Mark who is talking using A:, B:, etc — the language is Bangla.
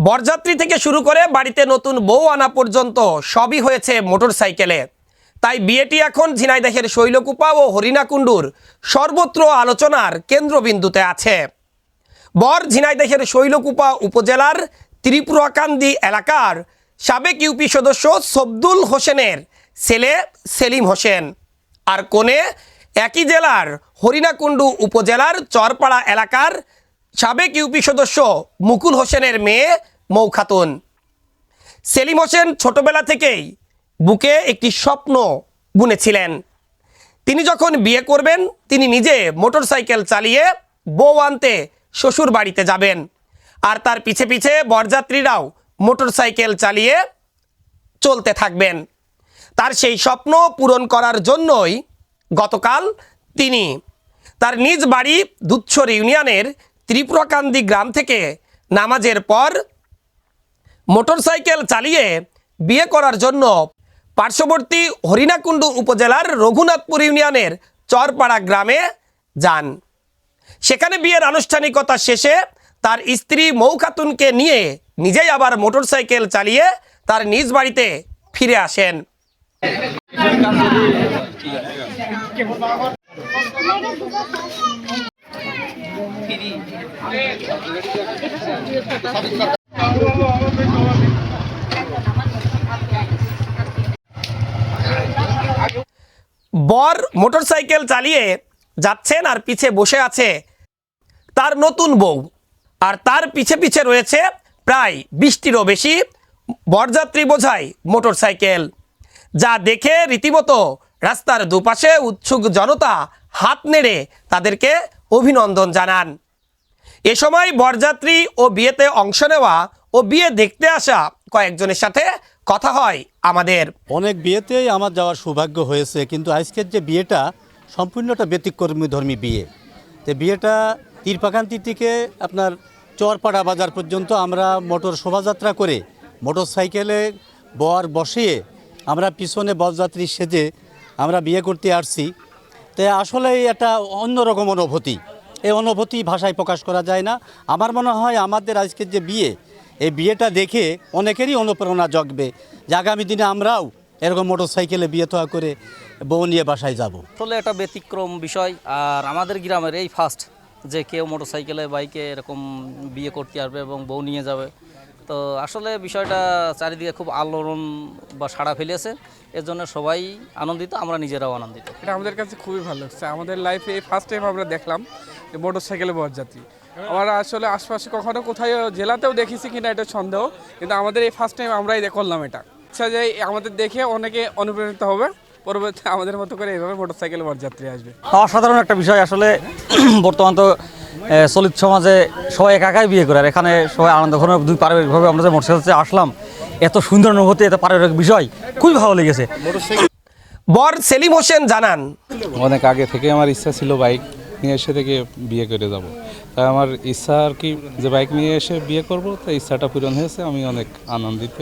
A: বরযাত্রী থেকে শুরু করে বাড়িতে নতুন বউ আনা পর্যন্ত সবই হয়েছে মোটর সাইকেলে তাই বিয়েটি এখন ঝিনাইদহের শৈলকুপা ও হরিণাকুণ্ডুর সর্বত্র আলোচনার কেন্দ্রবিন্দুতে আছে। বর ঝিনাইদহের শৈলকুপা উপজেলার ত্রিপুরাকান্দি এলাকার সাবেক ইউপি সদস্য সবদুল হোসেনের ছেলে সেলিম হোসেন। আর কোণে একই জেলার হরিণাকুণ্ডু উপজেলার চরপাড়া এলাকার সাবেক ইউপি সদস্য মুকুল হোসেনের মেয়ে মৌ খাতুন সেলিম হোসেন ছোটবেলা থেকেই বুকে একটি স্বপ্ন বুনেছিলেন। তিনি যখন বিয়ে করবেন, তিনি নিজে মোটরসাইকেল চালিয়ে বউ আনতে শ্বশুর বাড়িতে যাবেন। আর তার পিছে পিছে বরযাত্রীরাও মোটরসাইকেল চালিয়ে চলতে থাকবেন। তার সেই স্বপ্ন পূরণ করার জন্যই গতকাল তিনি তার নিজ বাড়ি দুচ্ছর ইউনিয়নের ত্রিপুরাকান্দি গ্রাম থেকে নামাজের পর মোটরসাইকেল চালিয়ে বিয়ে করার জন্য পার্শ্ববর্তী হরিণাকুণ্ডু উপজেলার রঘুনাথপুর ইউনিয়নের চরপাড়া গ্রামে যান। সেখানে বিয়ের আনুষ্ঠানিকতা শেষে তার স্ত্রী মৌ খাতুনকে নিয়ে নিজেই আবার মোটরসাইকেল চালিয়ে তার নিজ বাড়িতে ফিরে আসেন। বর মোটরসাইকেল চালিয়ে যাচ্ছেন আর পিছে বসে আছে তার নতুন বউ। আর তার পিছে পিছে রয়েছে প্রায় বিশটিরও বেশি বরযাত্রী বোঝাই মোটরসাইকেল। যা দেখে রীতিমতো রাস্তার দুপাশে উৎসুক জনতা হাত নেড়ে তাদেরকে অভিনন্দন জানান। এ সময় বরযাত্রী ও বিয়েতে অংশ নেওয়া ও বিয়ে দেখতে আসা কয়েকজনের সাথে কথা হয় আমাদের।
B: অনেক বিয়েতেই আমার যাওয়ার সৌভাগ্য হয়েছে, কিন্তু আজকের যে বিয়েটা সম্পূর্ণটা ব্যতিক্রমী ধর্মী বিয়ে। তো বিয়েটা তীরপাকান্তি থেকে আপনার চরপাড়া বাজার পর্যন্ত আমরা মোটর শোভাযাত্রা করে মোটর সাইকেলে বর বসিয়ে আমরা পিছনে বরযাত্রী সেজে আমরা বিয়ে করতে আসছি। তো আসলে এটা অন্যরকম অনুভূতি। এই অনুভূতি ভাষায় প্রকাশ করা যায় না। আমার মনে হয় আমাদের আজকের যে বিয়ে এই বিয়েটা দেখে অনেকেরই অনুপ্রেরণা জগবে যে আগামী দিনে আমরাও এরকম মোটর সাইকেলে বিয়ে থা করে বউ নিয়ে বাসায় যাব।
C: আসলে একটা ব্যতিক্রম বিষয়, আর আমাদের গ্রামের এই ফার্স্ট যে কেউ মোটর সাইকেলে বাইকে এরকম বিয়ে করতে আসবে এবং বউ নিয়ে যাবে তো আসলে বিষয়টা চারিদিকে খুব আলোড়ন বা সাড়া ফেলেছে। এর জন্য সবাই আনন্দিত আমরা নিজেরাও আনন্দিত।
D: এটা আমাদের কাছে খুবই ভালো লাগছে। আমাদের লাইফে এই ফার্স্ট টাইম আমরা দেখলাম যে মোটর সাইকেলে বরযাত্রী আমরা আসলে আশপাশে কখনো কোথায় জেলাতেও দেখেছি কিনা এটা সন্দেহ কিন্তু আমাদের এই ফার্স্ট টাইম আমরাই করলাম এটা। আচ্ছা যে আমাদের দেখে অনেকে অনুপ্রাণিত হবে পরবর্তী আমাদের মতো করে এইভাবে মোটর সাইকেলে বরযাত্রী আসবে।
E: অসাধারণ একটা বিষয় আসলে বর্তমান তো চলিত সমাজে সবাই একা একাই বিয়ে করে আর এখানে সবাই আনন্দ ঘন দুই পারিবারিকভাবে আমরা যে মোটরসাইকেল আসলাম এত সুন্দর অনুভূতি এত পারিবারিক বিষয় খুবই ভালো লেগেছে।
A: বর সেলিম হোসেন জানান।
F: অনেক আগে থেকে আমার ইচ্ছা ছিল বাইক নিয়ে এসে থেকে বিয়ে করে যাব। তাই আমার ইচ্ছা আর কি যে বাইক নিয়ে এসে বিয়ে করব তাই ইচ্ছাটা পূরণ হয়েছে আমি অনেক আনন্দিত।